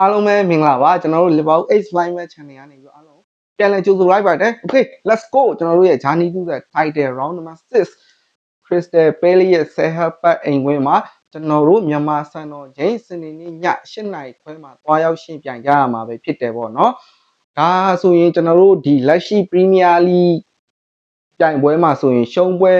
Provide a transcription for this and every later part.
အားလုံးပဲမင်္ဂလာပါကျွန်တော်တို့ Liverpool Ace Line Match Channel ကနေပြီးတော့အားလုံးပြန်လည်ကြိုဆိုလိုက်ပါတယ် Okay let's go ကျွန်တော်တို့ရဲ့ Journey to the Title Round number 6 Crystal Palace ရဲ့ဆယ်ဟပ်ပတ်အိမ်ဝင်းမှာကျွန်တော်တို့မြန်မာစံတော်ချိန်စနေနေ့ည8နာရီခွဲမှာတွားရောက်ရှင်ပြန်ကြရမှာပဲဖြစ်တယ်ပေါ့နော်ဒါဆိုရင်ကျွန်တော်တို့ဒီလက်ရှိ Premier League ပြိုင်ပွဲမှာဆိုရင်ရှုံးပွဲ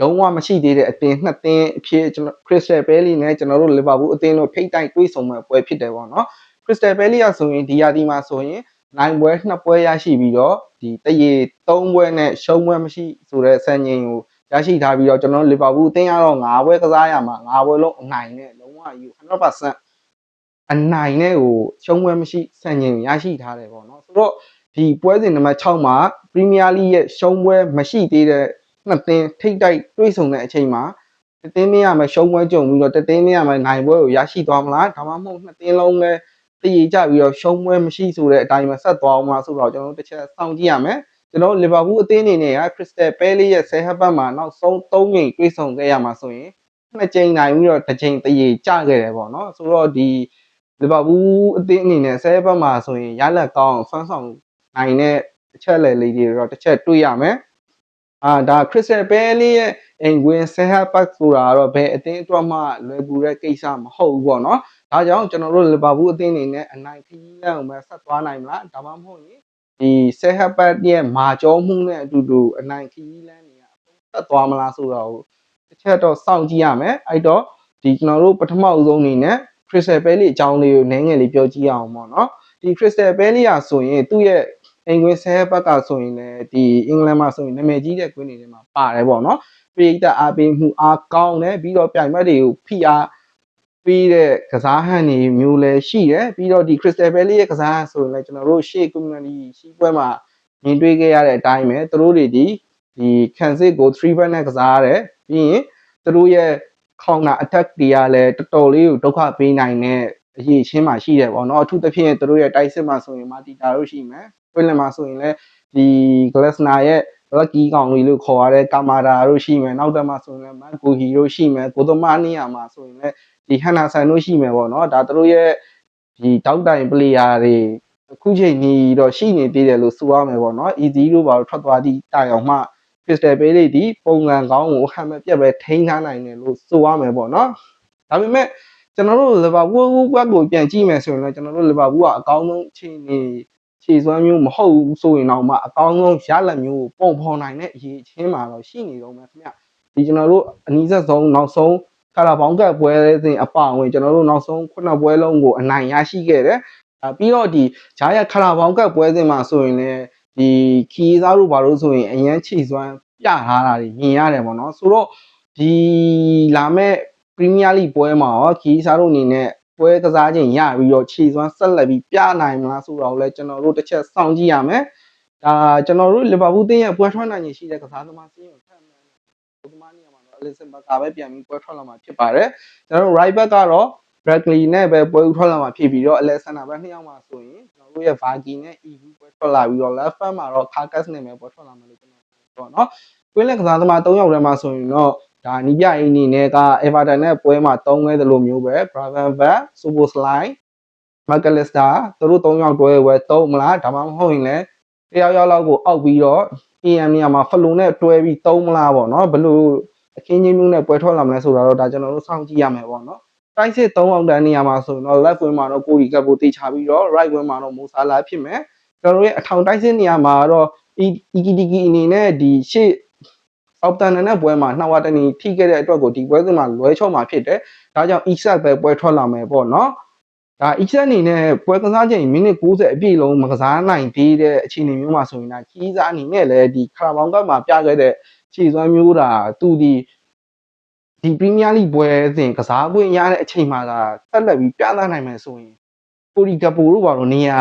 လုံးဝမရှိသေးတဲ့အသင်းနှစ်သင်းအဖြစ်ကျွန်တော် Crystal Palace နဲ့ကျွန်တော်တို့ Liverpool အသင်းတို့ထိတ်တိုက်တွေးဆုံမဲ့ပွဲဖြစ်တယ်ပေါ့နော် Crystal Palace ဆိုရင်ဒီရာသီမှာဆိုရင်နိုင်ပွဲနှစ်ပွဲရရှိပြီးတော့ဒီတရေ၃ပွဲနဲ့ရှုံးပွဲမရှိဆိုတဲ့စံချိန်ကိုရရှိထားပြီးတော့ကျွန်တော်တို့ Liverpool အသင်းရတော့၅ပွဲကစားရမှာ၅ပွဲလုံးအနိုင်နဲ့လုံးဝယူ100%အနိုင်နဲ့ကိုရှုံးပွဲမရှိစံချိန်ရရှိထားတယ်ပေါ့နော်ဆိုတော့ဒီပွဲစဉ်နံပါတ်6မှာ Premier League ရဲ့ရှုံးပွဲမရှိသေးတဲ့နှစ်သင်းထိတ်တိုက်တွေးဆုံတဲ့အချိန်မှာတသင်းမရမယ်ရှုံးပွဲကြုံပြီးတော့တသင်းမရမယ်နိုင်ပွဲကိုရရှိသွားမလားဒါမှမဟုတ်နှစ်သင်းလုံးလည်း တည်ကြပြီးတော့ရှုံးပွဲမရှိဆိုတဲ့အတိုင်းပဲဆက်သွားအောင်မလားဆိုတော့ကျွန်တော်တို့တစ်ချက်စောင့်ကြည့်ရမယ်ကျွန်တော်လီဗာပူးအသင်းအနေနဲ့ကခရစ္စတယ်ပဲလေးရဲ့ဆယ်ဟပ်ပတ်မှာနောက်ဆုံး၃ချိန်တွေးဆုံခဲ့ရမှာဆိုရင်နှစ်ချိန်နိုင်ပြီးတော့တစ်ချိန်တည်ကြခဲ့တယ်ပေါ့နော်ဆိုတော့ဒီလီဗာပူးအသင်းအနေနဲ့ဆယ်ဟပ်ပတ်မှာဆိုရင်ရလက်ကောင်းဆွမ်းဆောင်နိုင်တဲ့အချက်လေလေးတွေတော့တစ်ချက်တွေးရမယ်အာဒါခရစ္စတယ်ပဲလေးရဲ့ အိမ်ဝင်ဆယ်ဟပ်ပတ်ဆိုတာကတော့ဘယ်အသင်းအတွက်မှလွယ်ကူတဲ့ကိစ္စမဟုတ်ဘူးပေါ့နော်ဒါကြောင့်ကျွန်တော်တို့လီဗာပူးအသင်းအနေနဲ့အနိုင်ခရီးလမ်းကိုပဲဆက်သွားနိုင်မလားဒါမှမဟုတ်ရင်ဒီဆယ်ဟပ်ပတ်ရဲ့မာကျောမှုနဲ့အတူတူအနိုင်ခရီးလမ်းတွေကအဆုံးဆက်သွားမလားဆိုတော့တစ်ချက်တော့စောင့်ကြည့်ရမယ်အဲ့တော့ဒီကျွန်တော်တို့ပထမအဆုံးအနေနဲ့ Crystal Palace အကြောင်းလေးကိုနည်းငယ်လေးပြောကြည့်အောင်ပေါ့နော်ဒီ Crystal Palace อ่ะဆိုရင်သူ့ရဲ့ အင်္ဂွင်းဆဲဘက်ကဆိုရင်လည်းဒီအင်္ဂလန်မှာဆိုရင်နာမည်ကြီးတဲ့ကွင်းတွေထဲမှာပါတယ်ပေါ့နော်ပိဋကအားပေးမှုအားကောင်းတယ်ပြီးတော့ပြိုင်ဘက်တွေကိုဖိအားပြီးတဲ့ကစားဟန်တွေမျိုးလည်းရှိတယ်ပြီးတော့ဒီ Crystal Palace ရဲ့ကစားဟန်ဆိုရင်လည်းကျွန်တော်တို့ရှေ့ community ရှိပွဲမှာမြင်တွေ့ခဲ့ရတဲ့အတိုင်းပဲသူတို့တွေဒီဒီခံစစ်ကို3 back နဲ့ကစားရတယ်ပြီးရင်သူတို့ရဲ့ counter attack တွေကလည်းတော်တော်လေးကိုဒုက္ခပေးနိုင်တဲ့ အရေးချင်းမှရှိတယ်ပေါ့နော်အထူးသဖြင့်သူတို့ရဲ့တိုက်စစ်မှာဆိုရင်မာတီတာတို့ရှိမယ်ပွင့်လင်မှာဆိုရင်လည်းဒီ Glasner ရဲ့ lucky ကောင်လေးလို့ခေါ်ရတဲ့ကာမာတာတို့ရှိမယ်နောက်တက်မှာဆိုရင်လည်းမန်ကိုဟီတို့ရှိမယ်ကိုသမနီယာမှာဆိုရင်လည်းဒီဟန်နာဆန်တို့ရှိမယ်ပေါ့နော်ဒါတို့ရဲ့ဒီတောက်တိုင်ပလေယာတွေအခုချိန်ကြီးတော့ရှိနေသေးတယ်လို့ဆိုရမယ်ပေါ့နော် easy တို့ဘာလို့ထွက်သွားသည့်တိုင်အောင်မှ crystal ပေးလေးဒီပုံစံကောင်းကိုဟန်မပြတ်ပဲထိန်းထားနိုင်တယ်လို့ဆိုရမယ်ပေါ့နော်ဒါပေမဲ့ ကျွန်တော်တို့လီဗာပူးဘက်ကိုပြန်ကြည့်မယ်ဆိုရင်လည်းကျွန်တော်တို့လီဗာပူးကအကောင်းဆုံးအခြေအနေခြေစွမ်းမျိုးမဟုတ်ဘူးဆိုရင်တော့မှအကောင်းဆုံးရလဒ်မျိုးကိုပုံဖော်နိုင်တဲ့အရေးချင်းမှာတော့ရှိနေတော့မယ်ခင်ဗျဒီကျွန်တော်တို့အနည်းဆက်ဆုံးနောက်ဆုံးကာလာဘောင်းကပ်ပွဲစဉ်အပါအဝင်ကျွန်တော်တို့နောက်ဆုံးခုနှစ်ပွဲလုံးကိုအနိုင်ရရှိခဲ့တယ်အဲပြီးတော့ဒီဂျားရခလာဘောင်းကပ်ပွဲစဉ်မှာဆိုရင်လည်းဒီခီးသားတို့ဘာလို့ဆိုရင်အရန်ခြေစွမ်းပြထားတာတွေမြင်ရတယ်ပေါ့နော်ဆိုတော့ဒီလာမဲ့ ပရီးမီးယားလိပွဲမှာရောခီးစားတို့အနေနဲ့ပွဲကစားခြင်းရပြီးတော့ခြေစွမ်းဆက်လက်ပြီးပြနိုင်မလားဆိုတော့လည်းကျွန်တော်တို့တစ်ချက်စောင့်ကြည့်ရမယ်ဒါကျွန်တော်တို့လီဗာပူးတင်းရဲ့ပွဲထွက်နိုင်ခြင်းရှိတဲ့ကစားသမားစင်းကိုထပ်မှန်တယ်ဘုသမားနေရာမှာတော့အလစ်ဆန်ဘတ်ကပဲပြန်ပြီးပွဲထွက်လာမှာဖြစ်ပါတယ်ကျွန်တော်တို့ right back ကတော့ Bradley နဲ့ပဲပွဲဦးထွက်လာမှာဖြစ်ပြီးတော့ Alexander ဘက်နှစ်ယောက်မှာဆိုရင်ကျွန်တော်တို့ရဲ့ Vargy နဲ့ EU ပွဲထွက်လာပြီးတော့ left back မှာတော့ Carcass နဲ့ပဲပွဲထွက်လာမှာလို့ကျွန်တော်ပြောတော့เนาะကွင်းလက်ကစားသမား၃ယောက်ထဲမှာဆိုရင်တော့ ဒါနီးပြအင်းအနေနဲ့က Everton နဲ့ပွဲမှာတုံးခဲ့တယ်လို့မျိုးပဲ Braven Van Soboslai McAllister သူတို့၃ယောက်တွဲဝဲတုံးမလားဒါမှမဟုတ်ရင်လည်းတယောက်ယောက်လောက်ကိုအောက်ပြီးတော့ AM နေရာမှာဖလိုနဲ့တွဲပြီးတုံးမလားပေါ့နော်ဘလို့အခင်းချင်းမျိုးနဲ့ပွဲထွက်လာမလဲဆိုတာတော့ဒါကျွန်တော်တို့စောင့်ကြည့်ရမယ်ပေါ့နော်တိုက်စစ်3အောင်တန်းနေရာမှာဆိုရင်တော့ left wing မှာတော့ကိုရီကပ်ကိုတေချပြီးတော့ right wing မှာတော့မိုဆာလာဖြစ်မယ်ကျွန်တော်တို့ရဲ့အထောင်တိုက်စစ်နေရာမှာတော့ EKTK အနေနဲ့ဒီရှေ့ အောက်တန်နဲ့ပွဲမှာနှောက်ဝတနီထိခဲ့တဲ့အတွက်ကိုဒီပွဲစဉ်မှာလွဲချော့မှာဖြစ်တယ်။ဒါကြောင့် Isak ပဲပွဲထွက်လာမယ်ပေါ့နော်။ဒါ Isak အနေနဲ့ပွဲကစားချိန်မိနစ်90အပြည့်လုံးမကစားနိုင်သေးတဲ့အခြေအနေမျိုးမှာဆိုရင်ဒါခီးစားအနေနဲ့လည်းဒီခရာဘောင်ကပ်မှာပြခဲ့တဲ့ခြေစွမ်းမျိုးတာသူဒီဒီပရီးမီးယားလိပွဲစဉ်ကစားခွင့်ရတဲ့အချိန်မှာသာဆက်လက်ပြီးပြသနိုင်မယ်ဆိုရင်ပိုရီကပိုတို့ဘာလို့နေရာ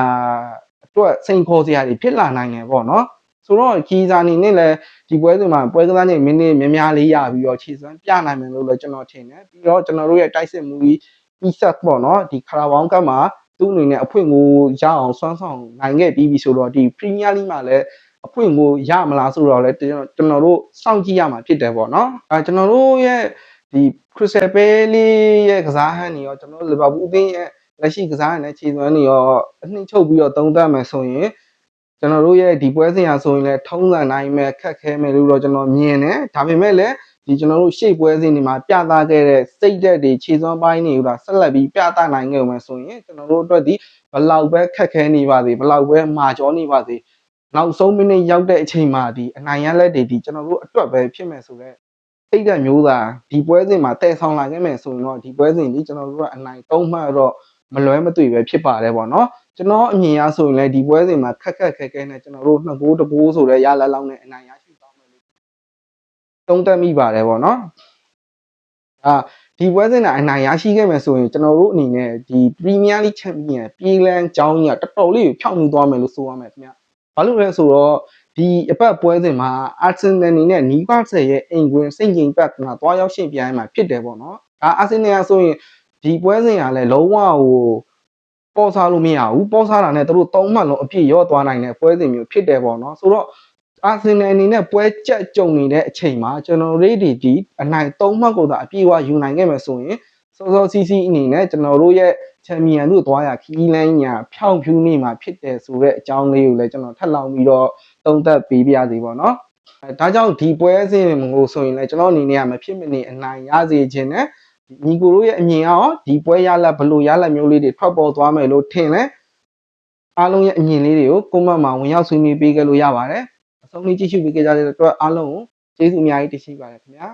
အတွက်စိန်ခေါ်စရာတွေဖြစ်လာနိုင်တယ်ပေါ့နော်။ ဆိုတော့ခီးစားအနေနဲ့လည်းဒီပွဲစဉ်မှာပွဲကစားချိန်မိနစ်များများလေးရပြီးတော့ခြေစွမ်းပြနိုင်မယ်လို့လည်းကျွန်တော်ထင်တယ်ပြီးတော့ကျွန်တော်တို့ရဲ့တိုက်စစ်မှုကြီး e-set ပေါ့နော်ဒီခရာဘောင်းကမှာသူ့အနေနဲ့အဖွင့်ကိုရအောင်စွမ်းဆောင်နိုင်ခဲ့ပြီးပြီဆိုတော့ဒီ Premier League မှာလည်းအဖွင့်ကိုရမလားဆိုတော့လည်းကျွန်တော်တို့စောင့်ကြည့်ရမှာဖြစ်တယ်ပေါ့နော်အဲကျွန်တော်တို့ရဲ့ဒီ Crystal Palace ရဲ့ကစားဟန်နေရောကျွန်တော်တို့ Liverpool အသင်းရဲ့လက်ရှိကစားရတဲ့ခြေစွမ်းတွေရောအနှိမ့်ချုပ်ပြီးတော့သုံးသပ်မယ်ဆိုရင် ကျွန်တော်တို့ရဲ့ဒီပွဲစဉ်ဟာဆိုရင်လည်းထုံးစံတိုင်းပဲခက်ခဲမယ်လို့တော့ကျွန်တော်မြင်တယ်ဒါပေမဲ့လည်းဒီကျွန်တော်တို့ရှေ့ပွဲစဉ်တွေမှာပြသခဲ့တဲ့စိတ်ဓာတ်တွေခြေစွမ်းပိုင်းတွေကဆက်လက်ပြီးပြသနိုင်ခဲ့မယ်ဆိုရင်ကျွန်တော်တို့အတွက်ဒီဘလောက်ပဲခက်ခဲနေပါစေဘလောက်ပဲမာကျောနေပါစေနောက်ဆုံးမိနစ်ရောက်တဲ့အချိန်မှာဒီအနိုင်ရလက်တွေဒီကျွန်တော်တို့အတွက်ပဲဖြစ်မယ်ဆိုတော့စိတ်ဓာတ်မျိုးသားဒီပွဲစဉ်မှာတည်ဆောင်လာခဲ့မယ်ဆိုရင်တော့ဒီပွဲစဉ်ကြီးကျွန်တော်တို့ကအနိုင်သုံးမှတ်တော့ မလွဲမသွေပဲဖြစ်ပါတယ်ပေါ့နော်ကျွန်တော်အမြင်အရဆိုရင်လည်းဒီပွဲစဉ်မှာခက်ခက်ခဲခဲနဲ့ကျွန်တော်တို့နှစ်ဂိုးတစ်ဂိုးဆိုတဲ့ရလက်လောက်နဲ့အနိုင်ရရှိသွားမယ်လို့သုံးသပ်မိပါတယ်ပေါ့နော်အာဒီပွဲစဉ်ကအနိုင်ရရှိခဲ့မယ်ဆိုရင်ကျွန်တော်တို့အနေနဲ့ဒီ Premier League Champion ပြည်လန်ကျောင်းကြီးကတော်တော်လေးကိုဖြောင့်မှုသွားမယ်လို့ဆိုရမယ်ခင်ဗျဘာလို့လဲဆိုတော့ဒီအပတ်ပွဲစဉ်မှာအာဆင်နယ်နေနဲ့နီးပါးဆယ်ရဲ့အိမ်ကွင်းစိတ်ငြိမ်ပတ်ကသွားရောက်ရှင်ပြိုင်မှာဖြစ်တယ်ပေါ့နော်။ဒါအာဆင်နယ်ဆိုရင် ဒီပွဲစဉ်ကလည်းလုံးဝဟိုပေါ်စားလို့မရဘူး။ပေါ်စားတာနဲ့သူတို့သုံးမှတ်လုံးအပြည့်ရော့သွားနိုင်တဲ့ပွဲစဉ်မျိုးဖြစ်တယ်ပေါ့နော်။ဆိုတော့အာဆင်နယ်အနေနဲ့ပွဲကြက်ကြုံနေတဲ့အချိန်မှာကျွန်တော်တို့ဒီဒီအနိုင်သုံးမှတ်ကိုသာအပြည့်အဝယူနိုင်ခဲ့မယ်ဆိုရင်စောစောစီးစီးအနေနဲ့ကျွန်တော်တို့ရဲ့ချန်ပီယံတို့သွားရခီးလန်းညာဖြောင်းဖြူးနေမှာဖြစ်တယ်ဆိုတဲ့အကြောင်းလေးကိုလည်းကျွန်တော်ထပ်လောင်းပြီးတော့သုံးသပ်ပေးပြရစီပေါ့နော်အဲဒါကြောင့်ဒီပွဲစဉ်ကိုဆိုရင်လည်းကျွန်တော်အနေနဲ့ကမဖြစ်မနေအနိုင်ရစေခြင်းနဲ့ ညီကိုတို့ရဲ့အမြင်ရောဒီပွဲရလက်ဘလို့ရလက်မျိုးလေးတွေထွက်ပေါ်သွားမယ်လို့ထင်လဲအားလုံးရဲ့အမြင်လေးတွေကိုကွန်မန့်မှာဝင်ရောက်ဆွေးနွေးပေးကြလို့ရပါတယ်အဆုံးလေးကြည့်ရှုပေးကြတဲ့အတွက်အားလုံးကိုကျေးဇူးအများကြီးတင်ရှိပါတယ်ခင်ဗျာ